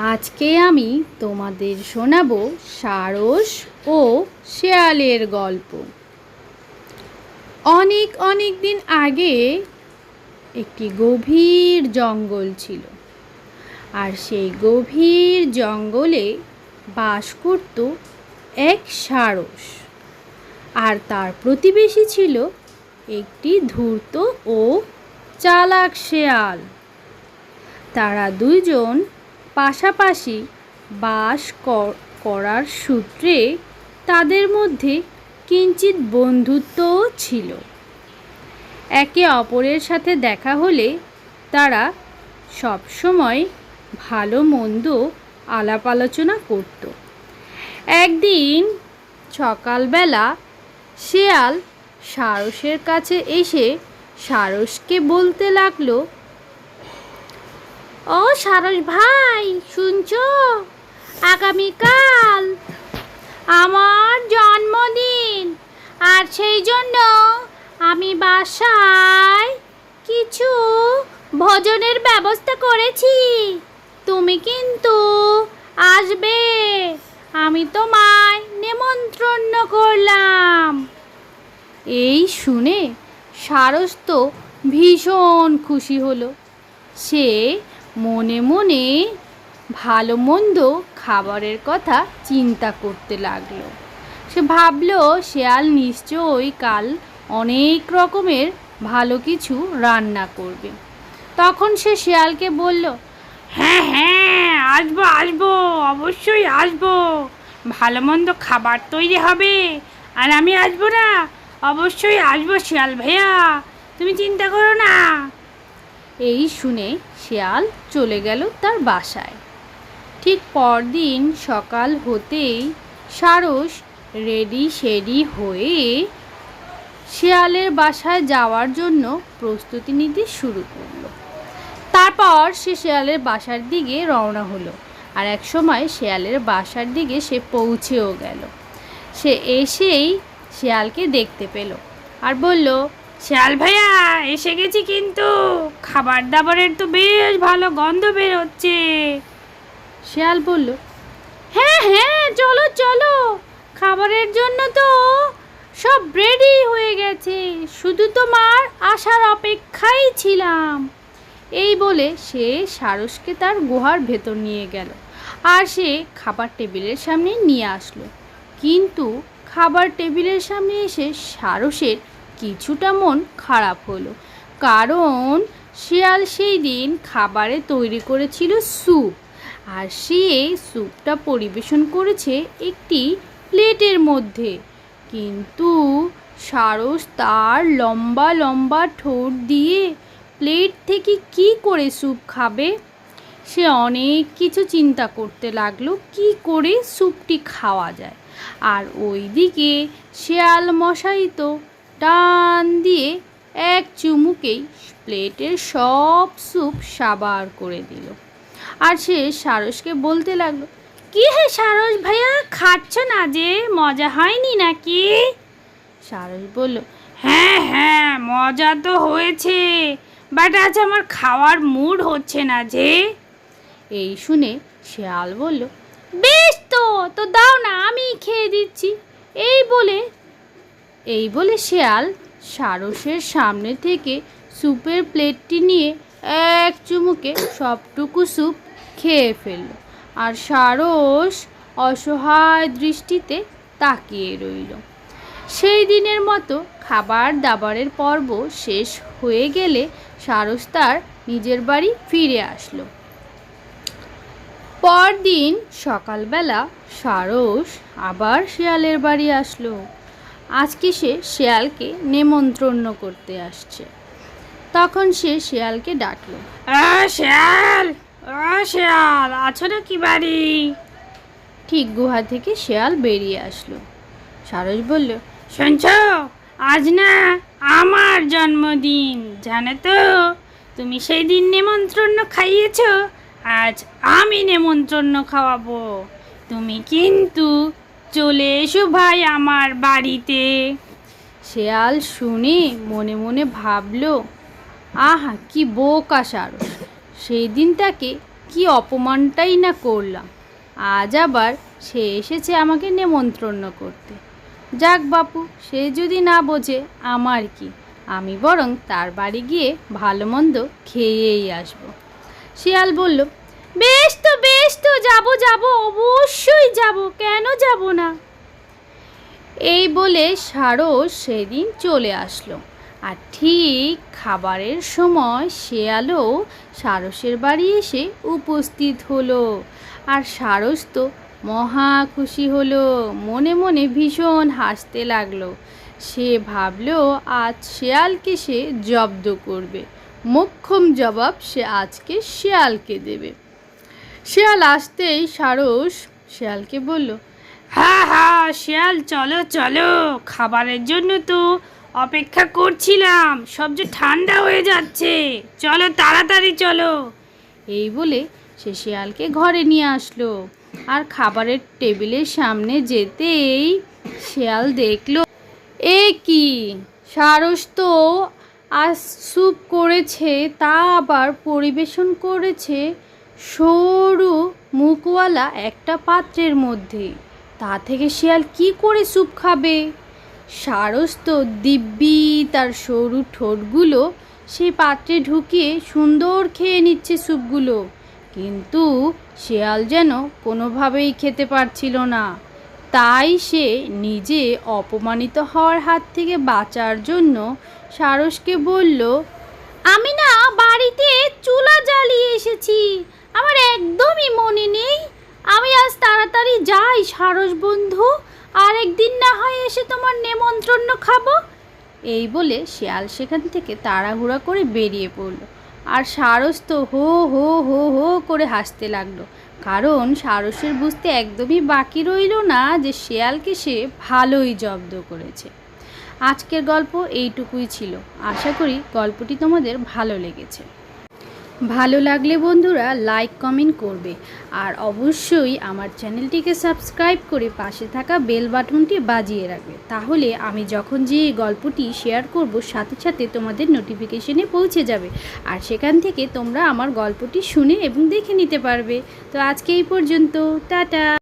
আজকে আমি তোমাদের শোনাবো সারস ও শেয়ালের গল্প। অনেক অনেক দিন আগে একটি গভীর জঙ্গল ছিল। আর সেই গভীর জঙ্গলে বাস করত এক সারস। আর তার প্রতিবেশী ছিল একটি ধূর্ত ও চালাক শেয়াল। তারা দুইজন পাশাপাশি বাস কর- করার সূত্রে তাদের মধ্যে কিঞ্চিত বন্ধুত্বও ছিল। একে অপরের সাথে দেখা হলে তারা সবসময় ভালো মন্দ আলাপ আলোচনা করত। একদিন সকালবেলা শেয়াল সারসের কাছে এসে সারসকে বলতে লাগল ও সারস ভাই, শুনছো? আগামীকাল আমার জন্মদিন, আর সেই জন্য আমি বাসায় কিছু ভোজনের ব্যবস্থা করেছি। তুমি কিন্তু আসবে। আমি তোমায় নেমন্ত্রণ করলাম। এই শুনে সারস তো ভীষণ খুশি হলো। সে মনে মনে ভালো মন্দ খাবারের কথা চিন্তা করতে লাগল। সে ভাবলো, শেয়াল নিশ্চয়ই কাল অনেক রকমের ভালো কিছু রান্না করবে। তখন সে শেয়ালকে বলল হ্যাঁ হ্যাঁ আসব আসব, অবশ্যই আসব। ভালো মন্দ খাবার তৈরি হবে, আর আমি আসব না। অবশ্যই আসব শিয়াল ভাইয়া, তুমি চিন্তা করো না। এই শুনে শেয়াল চলে গেল তার বাসায়। ঠিক পরদিন সকাল হতেই সারস রেডি শেডি হয়ে শেয়ালের বাসায় যাওয়ার জন্য প্রস্তুতি নিতে শুরু করল। তারপর সে শেয়ালের বাসার দিকে রওনা হলো আর এক সময় শেয়ালের বাসার দিকে সে পৌঁছেও গেল। সে এসেই শেয়ালকে দেখতে পেল আর বলল শিয়াল ভাইয়া এসে গেছি কিন্তু। খাবার দাবারের তো বেশ ভালো গন্ধ বের হচ্ছে শেয়াল বলল হ্যাঁ হ্যাঁ চলো চলো। খাবারের জন্য তো সব রেডি হয়ে গেছে। শুধু তোমার আসার অপেক্ষাই ছিলাম। এই বলে সে সারসকে তার গুহার ভেতর নিয়ে গেল আর সে খাবার টেবিলের সামনে নিয়ে আসলো। কিন্তু খাবার টেবিলের সামনে এসে সারসের কিছুটা মন খারাপ হলো। কারণ শিয়াল সেই দিন খাবারে তৈরি করেছিল স্যুপ। আর সে স্যুপটা পরিবেশন করেছে একটি প্লেটের মধ্যে। কিন্তু সারস তার লম্বা লম্বা ঠোঁট দিয়ে প্লেট থেকে কি করে স্যুপ খাবে? সে অনেক কিছু চিন্তা করতে লাগল, কি করে স্যুপটি খাওয়া যায়? আর ওইদিকে শেয়াল মশাই তো টান দিয়ে এক চুমুকেই প্লেটের সব স্যুপ সাবার করে দিল। আর সে সারসকে বলতে লাগল, কি হে সারস ভাইয়া, খাচ্ছ না যে? মজা হয়নি নাকি? সারস বলল হ্যাঁ হ্যাঁ মজা তো হয়েছে বাট আজ আমার খাওয়ার মুড হচ্ছে না যে। এই শুনে শেয়াল বলল, বেশ তো তো দাও না আমি খেয়ে দিচ্ছি। এই বলে এই বলে শেয়াল সারসের সামনে থেকে স্যুপের প্লেটটি নিয়ে এক চুমুকে সবটুকু স্যুপ খেয়ে ফেলল আর সারস অসহায় দৃষ্টিতে তাকিয়ে রইল। সেই দিনের মতো খাবার দাবারের পর্ব শেষ হয়ে গেলে সারস তার নিজের বাড়ি ফিরে আসলো। পরদিন সকালবেলা সারস আবার শিয়ালের বাড়ি আসলো। আজকে সে শিয়ালকে নেমন্ত্রণ করতে আসছে। তখন সে শেয়ালকে ডাকলো শেয়াল! শিয়াল! আছো নাকি বাড়ি? ঠিক গুহা থেকে শেয়াল বেরিয়ে আসলো। সারস বলল শুনছ? আজ না আমার জন্মদিন জানো তো? তুমি সেই দিন নেমন্ত্রণ খাইয়েছ আজ আমি নেমন্ত্রণ খাওয়াবো। তুমি কিন্তু চলে এসো ভাই আমার বাড়িতে। শেয়াল শুনে মনে মনে ভাবলো, আহা, কি বোকা সারস। সেই দিন তাকে কি অপমানটাই না করলাম। আজ আবার সে এসেছে আমাকে নেমন্ত্রণ করতে। যাক বাপু, সে যদি না বোঝে আমার কি, আমি বরং তার বাড়ি গিয়ে ভালো মন্দ খেয়েই আসব। শিয়াল বলল বেশ তো বেশ তো, যাব যাব, অবশ্যই যাব, কেন যাব না? এই বলে সারস সেদিন চলে আসলো। আর ঠিক খাবারের সময় শেয়ালও সারসের বাড়ি এসে উপস্থিত হলো। আর সারস তো মহা খুশি হলো, মনে মনে ভীষণ হাসতে লাগল। সে ভাবলো, আজ শেয়ালকে সে জব্দ করবে, মোক্ষম জবাব সে আজকে শেয়ালকে দেবে। শেয়াল আসতেই সারস শেয়ালকে বলল হ্যাঁ হ্যাঁ শিয়াল, চলো চলো। খাবারের জন্য তো অপেক্ষা করছিলাম। সব যে ঠান্ডা হয়ে যাচ্ছে। চলো, তাড়াতাড়ি চলো। এই বলে সে শিয়ালকে ঘরে নিয়ে আসলো। আর খাবারের টেবিলের সামনে যেতেই শিয়াল দেখল, এ কি? সারস তো আজ স্যুপ করেছে, তা আবার পরিবেশন করেছে। সরু মুখওয়ালা একটা পাত্রের মধ্যে। তা থেকে শিয়াল কি করে স্যুপ খাবে? সারস তো দিব্যি তার সরু ঠোঁটগুলো সেই পাত্রে ঢুকিয়ে সুন্দর খেয়ে নিচ্ছে স্যুপগুলো। কিন্তু শেয়াল যেন কোনোভাবেই খেতে পারছিল না। তাই সে নিজে অপমানিত হওয়ার হাত থেকে বাঁচার জন্য সারসকে বলল আমি না বাড়িতে চুলা জ্বালিয়ে এসেছি। আমার একদমই মনে নেই। আমি আজ তাড়াতাড়ি যাই, সারস বন্ধু। আরেকদিন না হয় এসে তোমার নেমন্ত্রণ খাব। এই বলে শিয়াল সেখান থেকে তাড়াহুড়া করে বেরিয়ে পড়ল। আর সারস তো হো হো হো হো করে হাসতে লাগল। কারণ সারসের বুঝতে একদমই বাকি রইল না যে শিয়ালকে সে ভালোই জব্দ করেছে। আজকের গল্প এইটুকুই ছিল। আশা করি গল্পটি তোমাদের ভালো লেগেছে। ভালো লাগলে বন্ধুরা লাইক, কমেন্ট করবে। আর অবশ্যই আমার চ্যানেলটিকে সাবস্ক্রাইব করে পাশে থাকা বেল বাটনটি বাজিয়ে রাখবে। তাহলে আমি যখন যে গল্পটি শেয়ার করব, সাথে সাথে তোমাদের নোটিফিকেশনে পৌঁছে যাবে। আর সেখান থেকে তোমরা আমার গল্পটি শুনে এবং দেখে নিতে পারবে। তো আজকে এই পর্যন্ত। টাটা!